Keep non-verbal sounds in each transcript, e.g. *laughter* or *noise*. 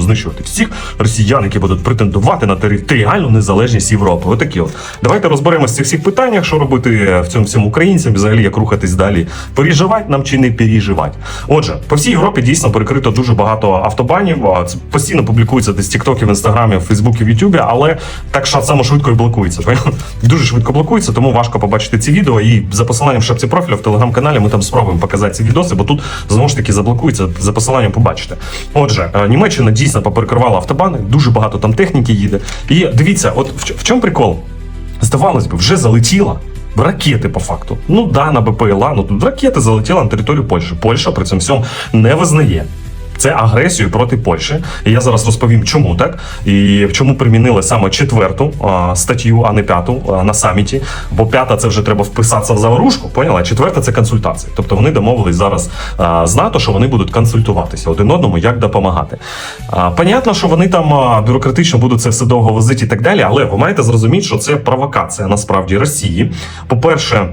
знищувати всіх росіян, які будуть претендувати на територіальну незалежність Європи. Отакі от. Давайте розберемося в цих всіх питаннях, що робити в цьому всьому українцям, взагалі як рухатись далі. Переживати нам чи не переживати. Отже, по всій Європі дійсно перекрито дуже багато автобанів. Це постійно публікується десь тіктоків, інстаграмі, в Ютубі, але так само швидко і блокується. *laughs* Дуже швидко блокується, тому важко побачити ці відео. І за посиланням в шапці профіля в телеграм-каналі ми там спробуємо показати ці відоси, бо тут знову ж таки заблокується за посиланням. Побачите. Отже, е, Німеччина дійсно поперекривала автобани, дуже багато там техніки їде. І дивіться, от в, в чому прикол? Здавалось би, вже залетіла. Ракети по факту. Ну да, на БПЛА, ну тут ракети залетіла на територію Польщі. Польща при цьому всьому не визнає. Це агресію проти Польщі. І я зараз розповім, чому так і чому примінили саме четверту а, статтю, а не п'яту а, на саміті. Бо п'ята це вже треба вписатися в заварушку, поняла? Четверта це консультації. Тобто вони домовились зараз а, з НАТО, що вони будуть консультуватися один одному, як допомагати. А, понятно, що вони там а, бюрократично будуть це все довго возити і так далі, але ви маєте зрозуміти, що це провокація насправді Росії. По-перше,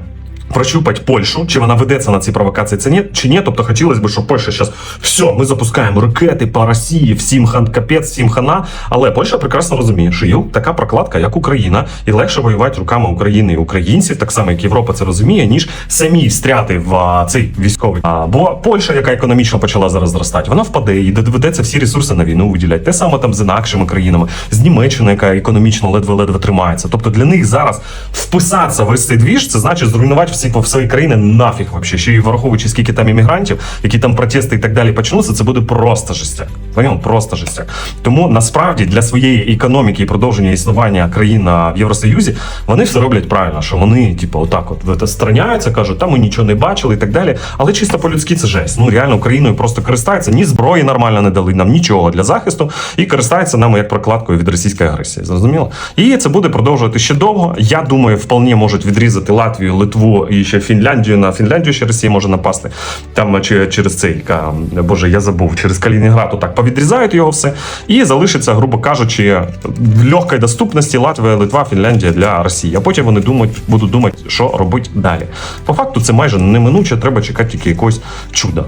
прощупать Польщу, чи вона ведеться на ці провокації, це ні, чи ні. Тобто хотілося б, щоб Польща зараз все, ми запускаємо ракети по Росії, всім хан капець, всім хана. Але Польща прекрасно розуміє, що є така прокладка, як Україна, і легше воювати руками України і українців, так само як Європа це розуміє, ніж самі встряти в а, цей військовий. А, бо Польща, яка економічно почала зараз зростати, вона впаде і доведеться всі ресурси на війну виділяти. Те саме там з інакшими країнами, з Німеччиною, яка економічно ледве-ледве тримається. Тобто для них зараз вписатися в цей двіж, це значить зруйнувати всі по своїй країни нафіг вообще. Ще й враховуючи, скільки там іммігрантів, які там протести і так далі почнуться, це буде просто жестяк. Понял? Просто жестяк. Тому насправді для своєї економіки і продовження існування країн в Євросоюзі вони все роблять правильно, що вони, типу, отак от страняються, кажуть, та ми нічого не бачили і так далі. Але чисто по-людськи це жесть. Ну реально Україною просто користаються, ні зброї нормально не дали нам нічого для захисту і користаються нами як прокладкою від російської агресії. Зрозуміло? І це буде продовжувати ще довго. Я думаю, вполне можуть відрізати Латвію, Литву і ще Фінляндію. На Фінляндію ще Росія може напасти. Там через цей Боже, я забув, через Калінінград отак повідрізають його все. І залишиться, грубо кажучи, в легкій доступності Латвія, Литва, Фінляндія для Росії. А потім вони думають, будуть думати, що робити далі. По факту це майже неминуче, треба чекати тільки якогось чуда.